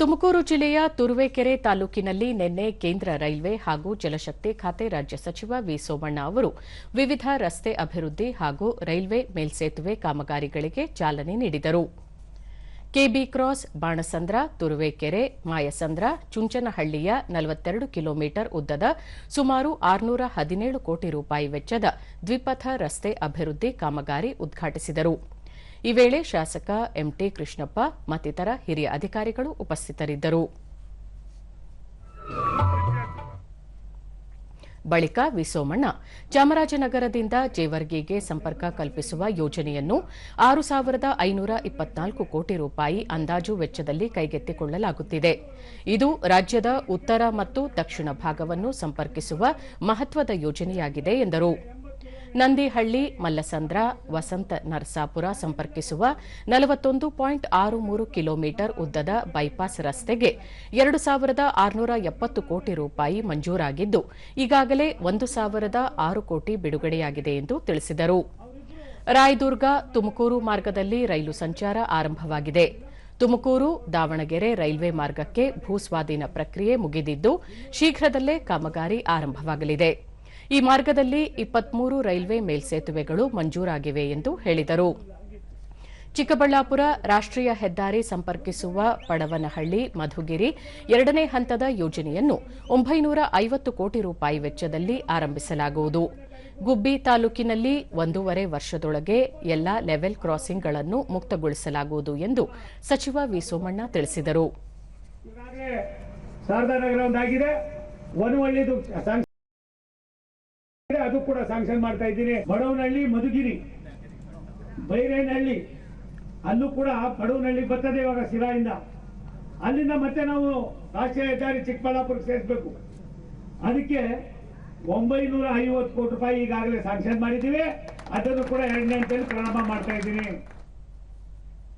ತುಮಕೂರು ಜಿಲ್ಲೆಯ ತುರುವೇಕೆರೆ ತಾಲೂಕಿನಲ್ಲಿ ನಿನ್ನೆ ಕೇಂದ್ರ ರೈಲ್ವೆ ಹಾಗೂ ಜಲಶಕ್ತಿ ಖಾತೆ ರಾಜ್ಯ ಸಚಿವ ವಿ ಸೋಮಣ್ಣ ಅವರು ವಿವಿಧ ರಸ್ತೆ ಅಭಿವೃದ್ಧಿ ಹಾಗೂ ರೈಲ್ವೆ ಮೇಲ್ಸೇತುವೆ ಕಾಮಗಾರಿಗಳಿಗೆ ಚಾಲನೆ ನೀಡಿದರು. ಕೆಬಿ ಕ್ರಾಸ್, ಬಾಣಸಂದ್ರ, ತುರುವೇಕೆರೆ, ಮಾಯಸಂದ್ರ, ಚುಂಚನಹಳ್ಳಿಯ ನಲವತ್ತೆರಡು ಕಿಲೋಮೀಟರ್ ಉದ್ದದ ಸುಮಾರು ಆರುನೂರ ಹದಿನೇಳು ಕೋಟಿ ರೂಪಾಯಿ ವೆಚ್ಚದ ದ್ವಿಪಥ ರಸ್ತೆ ಅಭಿವೃದ್ಧಿ ಕಾಮಗಾರಿ ಉದ್ಘಾಟಿಸಿದರು. ಈ ವೇಳೆ ಶಾಸಕ ಎಂಟಿ ಕೃಷ್ಣಪ್ಪ ಮತ್ತಿತರ ಹಿರಿಯ ಅಧಿಕಾರಿಗಳು ಉಪಸ್ಥಿತರಿದ್ದರು. ಬಳಿಕ ವಿಸೋಮಣ್ಣ ಚಾಮರಾಜನಗರದಿಂದ ಜೇವರ್ಗಿಗೆ ಸಂಪರ್ಕ ಕಲ್ಪಿಸುವ ಯೋಜನೆಯನ್ನು ಆರು ಸಾವಿರದ ಐನೂರ ಇಪ್ಪತ್ನಾಲ್ಕು ಕೋಟಿ ರೂಪಾಯಿ ಅಂದಾಜು ವೆಚ್ಚದಲ್ಲಿ ಕೈಗೆತ್ತಿಕೊಳ್ಳಲಾಗುತ್ತಿದೆ. ಇದು ರಾಜ್ಯದ ಉತ್ತರ ಮತ್ತು ದಕ್ಷಿಣ ಭಾಗವನ್ನು ಸಂಪರ್ಕಿಸುವ ಮಹತ್ವದ ಯೋಜನೆಯಾಗಿದೆ ಎಂದರು. ನಂದಿಹಳ್ಳಿ, ಮಲ್ಲಸಂದ್ರ, ವಸಂತ ನರಸಾಪುರ ಸಂಪರ್ಕಿಸುವ ನಲವತ್ತೊಂದು ಪಾಯಿಂಟ್ ಆರು ಮೂರು ಕಿಲೋಮೀಟರ್ ಉದ್ದದ ಬೈಪಾಸ್ ರಸ್ತೆಗೆ ಎರಡು ಸಾವಿರದ ಆರುನೂರ ಎಪ್ಪತ್ತು ಕೋಟಿ ರೂಪಾಯಿ ಮಂಜೂರಾಗಿದ್ದು, ಈಗಾಗಲೇ ಒಂದು ಸಾವಿರದ ಆರು ಕೋಟಿ ಬಿಡುಗಡೆಯಾಗಿದೆ ಎಂದು ತಿಳಿಸಿದರು. ರಾಯದುರ್ಗ, ತುಮಕೂರು ಮಾರ್ಗದಲ್ಲಿ ರೈಲು ಸಂಚಾರ ಆರಂಭವಾಗಿದೆ. ತುಮಕೂರು, ದಾವಣಗೆರೆ ರೈಲ್ವೆ ಮಾರ್ಗಕ್ಕೆ ಭೂಸ್ವಾಧೀನ ಪ್ರಕ್ರಿಯೆ ಮುಗಿದಿದ್ದು, ಶೀಘ್ರದಲ್ಲೇ ಕಾಮಗಾರಿ ಆರಂಭವಾಗಲಿದೆ. ಈ ಮಾರ್ಗದಲ್ಲಿ ಇಪ್ಪತ್ಮೂರು ರೈಲ್ವೆ ಮೇಲ್ಸೇತುವೆಗಳು ಮಂಜೂರಾಗಿವೆ ಎಂದು ಹೇಳಿದರು. ಚಿಕ್ಕಬಳ್ಳಾಪುರ ರಾಷ್ಟ್ರೀಯ ಹೆದ್ದಾರಿ ಸಂಪರ್ಕಿಸುವ ಪಡವನಹಳ್ಳಿ, ಮಧುಗಿರಿ ಎರಡನೇ ಹಂತದ ಯೋಜನೆಯನ್ನು ಒಂಬೈನೂರ ಐವತ್ತು ಕೋಟಿ ರೂಪಾಯಿ ವೆಚ್ಚದಲ್ಲಿ ಆರಂಭಿಸಲಾಗುವುದು. ಗುಬ್ಬಿ ತಾಲೂಕಿನಲ್ಲಿ ಒಂದೂವರೆ ವರ್ಷದೊಳಗೆ ಎಲ್ಲಾ ಲೆವೆಲ್ ಕ್ರಾಸಿಂಗ್ಗಳನ್ನು ಮುಕ್ತಗೊಳಿಸಲಾಗುವುದು ಎಂದು ಸಚಿವ ವಿ. ಸೋಮಣ್ಣ ತಿಳಿಸಿದರು. ಅದು ಕೂಡ ಸ್ಯಾಂಕ್ಷನ್ ಮಾಡ್ತಾ ಇದ್ದೀನಿ. ಬಡವನಹಳ್ಳಿ, ಮಧುಗಿರಿ, ಬೈರೇನಹಳ್ಳಿ, ಅಲ್ಲೂ ಕೂಡ ಬಡವನಹಳ್ಳಿ ಬರ್ತದೆ ಇವಾಗ ಶಿರಾಯಿಂದ. ಅಲ್ಲಿಂದ ಮತ್ತೆ ನಾವು ರಾಷ್ಟ್ರೀಯ ಹೆದ್ದಾರಿ ಚಿಕ್ಕಬಳ್ಳಾಪುರಕ್ಕೆ ಸೇರಿಸಬೇಕು. ಅದಕ್ಕೆ ಒಂಬೈನೂರ ಐವತ್ತು ಕೋಟಿ ರೂಪಾಯಿ ಈಗಾಗಲೇ ಸ್ಯಾಂಕ್ಷನ್ ಮಾಡಿದ್ದೀವಿ. ಅದನ್ನು ಕೂಡ ಎರಡನೇ ಹಂತದಲ್ಲಿ ಪ್ರಾರಂಭ ಮಾಡ್ತಾ ಇದ್ದೀನಿ.